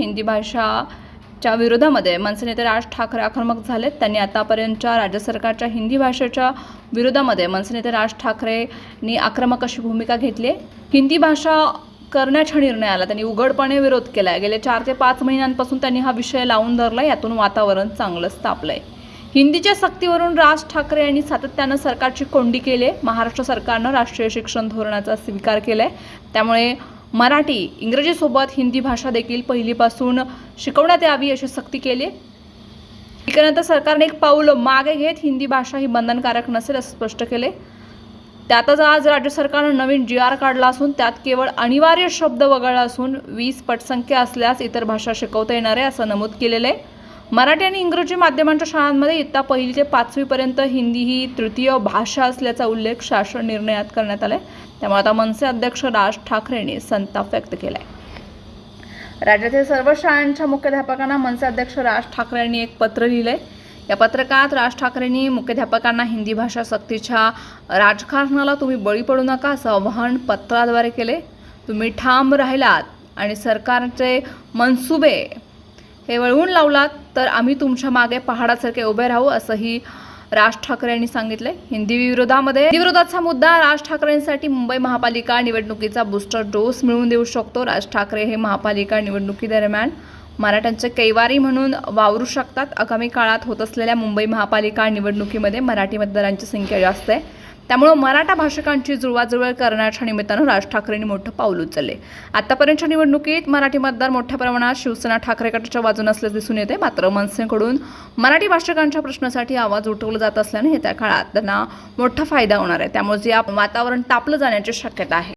हिंदी भाषाच्या विरोधामध्ये मनसे नेते राज ठाकरे आक्रमक झालेत. त्यांनी आतापर्यंतच्या राज्य सरकारच्या हिंदी भाषेच्या विरोधामध्ये मनसे नेते राज ठाकरेंनी आक्रमक अशी भूमिका घेतली आहे. हिंदी भाषा करण्याच्या निर्णयाला त्यांनी उघडपणे विरोध केला आहे गेले चार ते पाच महिन्यांपासून त्यांनी हा विषय लावून धरला यातून वातावरण चांगलंच तापलं आहे हिंदीच्या सक्तीवरून राज ठाकरे यांनी सातत्यानं सरकारची कोंडी केली आहे. महाराष्ट्र सरकारनं राष्ट्रीय शिक्षण धोरणाचा स्वीकार केला आहे त्यामुळे मराठी इंग्रजीसोबत हिंदी भाषा देखील पहिलीपासून शिकवण्यात यावी अशी सक्ती केली. आहे त्यानंतर सरकारने एक पाऊल मागे घेत हिंदी भाषा ही बंधनकारक नसेल असं स्पष्ट केले. त्यातच आज राज्य सरकारनं नवीन जी आर काढला असून त्यात केवळ अनिवार्य शब्द वगळला असून वीस पटसंख्या असल्यास इतर भाषा शिकवता येणार आहे असं नमूद केलेलं आहे. मराठी आणि इंग्रजी माध्यमांच्या शाळांमध्ये इयत्ता पहिली ते पाचवीपर्यंत हिंदी ही तृतीय भाषा असल्याचा उल्लेख शासन निर्णयात करण्यात आला आहे त्यामुळे आता मनसे अध्यक्ष राज ठाकरेंनी संताप व्यक्त केला आहे राज्यातील सर्व शाळांच्या मुख्याध्यापकांना मनसे अध्यक्ष राज ठाकरे यांनी एक पत्र लिहिलंय. या पत्रकात राज ठाकरेंनी मुख्याध्यापकांना हिंदी भाषा सक्तीच्या राजकारणाला तुम्ही बळी पडू नका असं आवाहन पत्राद्वारे केले तुम्ही ठाम राहिलात आणि सरकारचे मनसुबे हे वळवून लावलात तर आम्ही तुमच्या मागे पहाडासारखे उभे राहू असंही राज ठाकरे यांनी सांगितलंय. हिंदी विरोधामध्ये हिंदी विरोधाचा मुद्दा राज ठाकरेंसाठी मुंबई महापालिका निवडणुकीचा बूस्टर डोस मिळवून देऊ शकतो. राज ठाकरे हे महापालिका निवडणुकीदरम्यान मराठ्यांचे कैवारी म्हणून वावरू शकतात. आगामी काळात होत असलेल्या मुंबई महापालिका निवडणुकीमध्ये मराठी मतदारांची संख्या जास्त आहे. त्यामुळं मराठा भाषिकांची जुळवाजुळव करण्याच्या निमित्तानं राज ठाकरेंनी मोठं पाऊल उचलले. आतापर्यंतच्या निवडणुकीत मराठी मतदार मोठ्या प्रमाणात शिवसेना ठाकरे गटाच्या बाजूने असल्याचं दिसून येते मात्र मनसेकडून मराठी भाषकांच्या प्रश्नासाठी आवाज उठवला जात असल्याने येत्या काळात त्यांना मोठा फायदा होणार आहे. त्यामुळे जे आप- वातावरण तापलं जाण्याची शक्यता आहे.